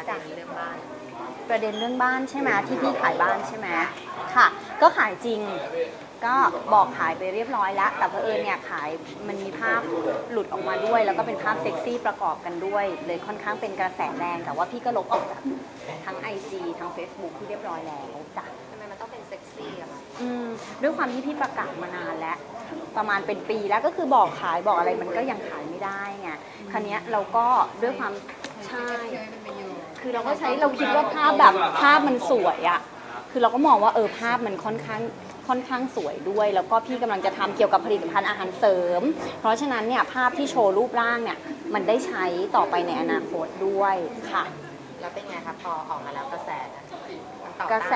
ประเด็นเรื่องบ้าน ประเด็นเรื่องบ้านใช่ไหมที่พี่ขายบ้านใช่ไหมค่ะ ก็ขายจริง ก็บอกขายไปเรียบร้อยแล้ว แต่เผอิญเนี่ยขายมันมีภาพหลุดออกมาด้วย แล้วก็เป็นภาพเซ็กซี่ประกอบกันด้วย เลยค่อนข้างเป็นกระแสแรง แต่ว่าพี่ก็ลบออกจากทั้ง IG ทั้ง Facebook ที่เรียบร้อยแล้วจ้ะทำไมมันต้องเป็นเซ็กซี่อะคะอืมด้วยความที่พี่ประกาศมานานแล้ว ประมาณเป็นปีแล้วก็คือบอกขายบอกอะไรมันก็ยังขายไม่ได้ไง คราวเนี้ยเราก็ด้วยความใช่ คือเราก็ใช้เราคิดว่าภาพแบบภาพมันสวยอะคือเราก็มองว่าเออภาพมันค่อนข้างค่อนข้างสวยด้วย แล้วก็พี่กำลังจะทำเกี่ยวกับผลิตภัณฑ์อาหารเสริม เพราะฉะนั้นเนี่ยภาพที่โชว์รูปร่างเนี่ยมันได้ใช้ต่อไปในอนาคตด้วยค่ะ แล้วเป็นไงคะพอออกมาแล้วกระแสมันตอบกระแส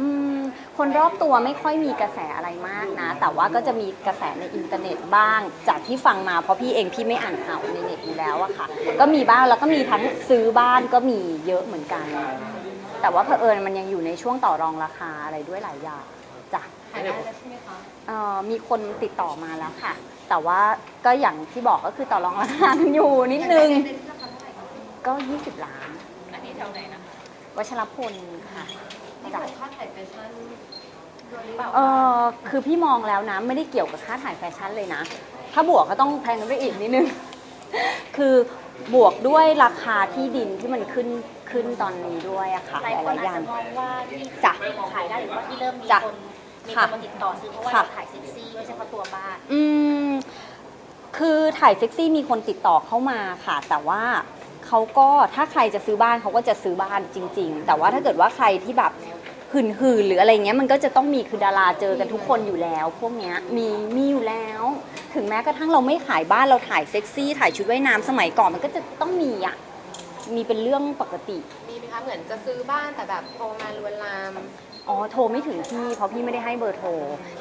อืมคนรอบตัวไม่ค่อยมีกระแสอะไรมากนะ แต่ว่าก็จะมีกระแสในอินเทอร์เน็ตบ้าง จากที่ฟังมาเพราะพี่เองพี่ไม่อ่านข่าวในเน็ตอยู่แล้วอะค่ะ ก็มีบ้างแล้วก็มีทั้งซื้อบ้านก็มีเยอะเหมือนกัน แต่ว่าเผอิญมันยังอยู่ในช่วงต่อรองราคาอะไรด้วยหลายอย่างจ้ะขายได้แล้วใช่ไหมคะเอ่อมีคนติดต่อมาแล้วค่ะ แต่ว่าก็อย่างที่บอกก็คือต่อรองราคากันอยู่นิดนึง ก็ 20 ล้าน อันนี้แถวไหนนะคะวัชรพลค่ะ นี่จ้ะเป็นค่าถ่ายแฟชั่นด้วยหรือเปล่าเออคือพี่มองแล้วนะ ไม่ได้เกี่ยวกับค่าถ่ายแฟชั่นเลยนะ ถ้าบวกก็ต้องแพงขึ้นไปอีกนิดนึง คือบวกด้วยราคาที่ดินที่มันขึ้นขึ้นตอนนี้ด้วยอะค่ะหลายหคนลายๆออาจย่าง จะมองว่าที่จ้ะขายได้หรือว่าที่เริ่มมีจ้ะคนมีคค่ะนมาติดต่อซื้อเพราะว่าค่ะ เราขายเซ็กซี่ไม่ใช่เพราะตัวบ้าน อืม คือถ่ายเซ็กซี่มีคนติดต่อเข้ามาค่ะ แต่ว่า เขาก็ถ้าใครจะซื้อบ้านเขาก็จะซื้อบ้านจริง ๆ แต่ว่าถ้าเกิดว่าใครที่แบบหื่นๆหรืออะไรเงี้ยมันก็จะต้องมีคือดาราเจอกันทุกคนอยู่แล้ว พวกเนี้ยมีมีอยู่แล้ว ถึงแม้กระทั่งเราไม่ขายบ้านเราถ่ายเซ็กซี่ ถ่ายชุดว่ายน้ำสมัยก่อนมันก็จะต้องมีอะมีเป็นเรื่องปกติ มีไหมคะเหมือนจะซื้อบ้านแต่แบบโทรมาลวนลาม อ๋อโทรไม่ถึงพี่เพราะพี่ไม่ได้ให้เบอร์โทร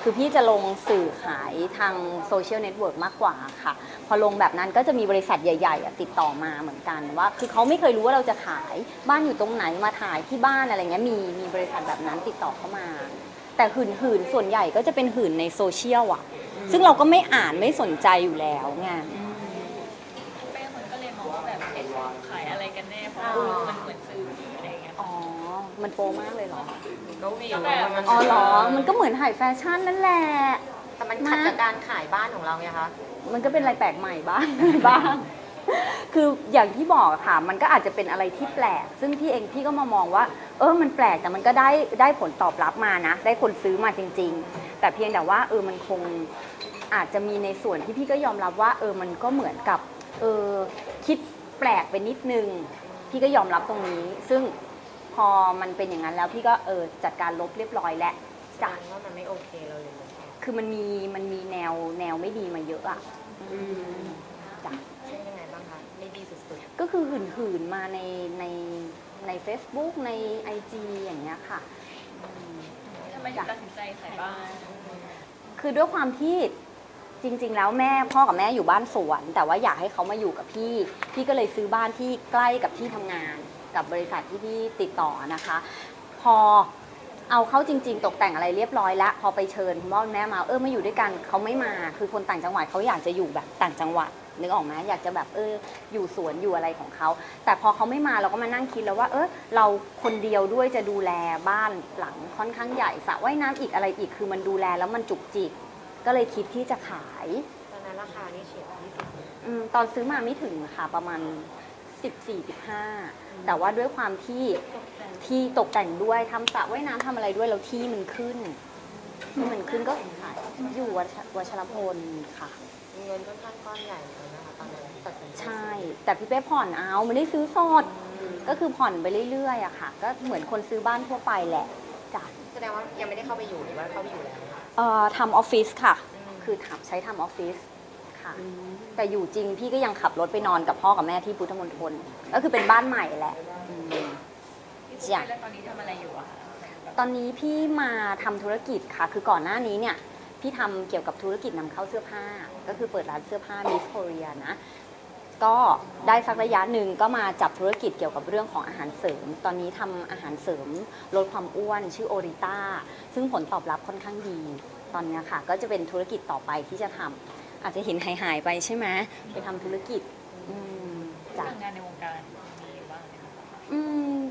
คือพี่จะลงสื่อขายทางโซเชียลเน็ตเวิร์กมากกว่าค่ะ พอลงแบบนั้นก็จะมีบริษัทใหญ่ๆอะติดต่อมาเหมือนกันว่า คือเขาไม่เคยรู้ว่าเราจะขายบ้านอยู่ตรงไหนมาถ่ายที่บ้านอะไรเงี้ยมีมีบริษัทแบบนั้นติดต่อเข้ามา แต่หื่นหื่นส่วนใหญ่ก็จะเป็นหื่นในโซเชียลอะ ซึ่งเราก็ไม่อ่านไม่สนใจอยู่แล้วไงเป้คนก็เลยมองว่าแบบเอ๊ะขายอะไรกันแน่เพราะมันเหมือนซื้อ อะไรอย่างเงี้ยอ๋อ มันโปรมากเลยเหรอ ก็มีแต่มันอ๋อเหรอ มันก็เหมือนถ่ายแฟชั่นนั่นแหละ แต่มันขัดกับการขายบ้านของเราไงคะ มันก็เป็นอะไรแปลกใหม่บ้างบ้าง คืออย่างที่บอกอะค่ะ มันก็อาจจะเป็นอะไรที่แปลก ซึ่งพี่เองพี่ก็มามองว่า เออ มันแปลกแต่มันก็ได้ได้ผลตอบรับมานะ ได้คนซื้อมาจริง ๆ แต่เพียงแต่ว่าเออ มันคงอาจจะมีในส่วนที่พี่ก็ยอมรับว่า เออ มันก็เหมือนกับ เออ คิดแปลกไปนิดนึง พี่ก็ยอมรับตรงนี้ ซึ่ง พอมันเป็นอย่างนั้นแล้วพี่ก็เออจัดการลบเรียบร้อยแล้วจานว่ามันไม่โอเคเราเลยคือมันมีมันมีแนวแนวไม่ดีมาเยอะอะอืมจ้ะใช่นยังไงบ้างคะไม่ดีสุดก็คือหื่นหืนๆมาในในใน Facebook ใน IG อย่างเงี้ยค่ะอืมทำไมถึงตัดสินใจขายบ้าน คือด้วยความที่จริง ๆ แล้วแม่พ่อกับแม่อยู่บ้านสวน แต่ว่าอยากให้เขามาอยู่กับพี่ พี่ก็เลยซื้อบ้านที่ใกล้กับที่ทำงาน กับบริษัทที่พี่ติดต่อนะคะ พอเอาเข้าจริง ๆ ตกแต่งอะไรเรียบร้อยแล้วพอไปเชิญคุณพ่อคุณแม่มาเออมาอยู่ด้วยกันเขาไม่มาคือคนต่างจังหวัดเขาอยากจะอยู่แบบต่างจังหวัดนึกออกไหมอยากจะแบบเอออยู่สวนอยู่อะไรของเขา แต่พอเขาไม่มาเราก็มานั่งคิดแล้วว่า เออเราคนเดียวด้วยจะดูแลบ้านหลังค่อนข้างใหญ่สระว่ายน้ำอีกอะไรอีกคือมันดูแลแล้วมันจุกจิกก็เลยคิดที่จะขายๆตอนนั้นราคานี่เฉียดที่สุดอมตอนซื้อมาไม่ถึงค่ะประมาณ 14-15 แต่ว่าด้วยความที่ที่ตกแต่งด้วยทำสระว่ายน้ำทำอะไรด้วยแล้วที่มันขึ้นที่มันขึ้นก็ขายอยู่วัชวัชรพลค่ะ เงินค่อนข้างก้อนใหญ่เลยนะคะตอนนั้นตัดสินใจใช่ แต่พี่เป้ผ่อนเอาไม่ได้ซื้อสด ก็คือผ่อนไปเรื่อยๆอะค่ะ ก็เหมือนคนซื้อบ้านทั่วไปแหละจ้ะแสดงว่ายังไม่ได้เข้าไปอยู่หรือว่าเข้าไปอยู่แล้วคะเอ่อทำออฟฟิศค่ะ คือทำใช้ทำออฟฟิศ ค่ะ แต่อยู่จริงพี่ก็ยังขับรถไปนอนกับพ่อกับแม่ที่พุทธมณฑลก็คือเป็นบ้านใหม่แหละอืมที่พูดไปแล้วตอนนี้ทำอะไรอยู่อะคะตอนนี้พี่มาทำธุรกิจค่ะ คือก่อนหน้านี้เนี่ยพี่ทำเกี่ยวกับธุรกิจนำเข้าเสื้อผ้า ก็คือเปิดร้านเสื้อผ้า Miss Korea นะ ก็ได้สักระยะหนึ่งก็มาจับธุรกิจเกี่ยวกับเรื่องของอาหารเสริม ตอนนี้ทำอาหารเสริมลดความอ้วนชื่อโอริต้าซึ่งผลตอบรับค่อนข้างดี ตอนเนี้ยค่ะ ก็จะเป็นธุรกิจต่อไปที่จะทำ อาจจะเห็นหายหายๆไปใช่ไหมไปทำธุรกิจอืมจ้ะเรื่องงานในวงการมีอยู่บ้างไหมคะ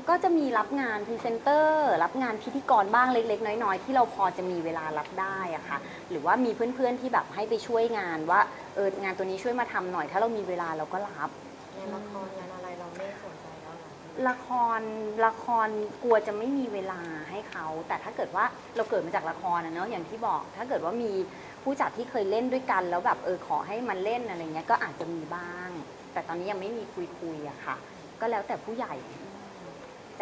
ก็จะมีรับงานพรีเซนเตอร์รับงานพิธีกรบ้างเล็ก ๆ น้อยๆที่เราพอจะมีเวลารับได้อะค่ะ หรือว่ามีเพื่อนๆที่แบบให้ไปช่วยงานว่าเอองานตัวนี้ช่วยมาทำหน่อย ถ้าเรามีเวลาเราก็รับ งานละครงานอะไรเราไม่สนใจและครละครกลัวจะไม่มีเวลาให้เขา แต่ถ้าเกิดว่าเราเกิดมาจากละครนะเนาะอย่างที่บอก ถ้าเกิดว่ามีผู้จัดที่เคยเล่นด้วยกันแล้วแบบเออขอให้มันเล่นอะไรเงี้ยก็อาจจะมีบ้าง แต่ตอนนี้ยังไม่มีคุยคุยอะค่ะ ก็แล้วแต่ผู้ใหญ่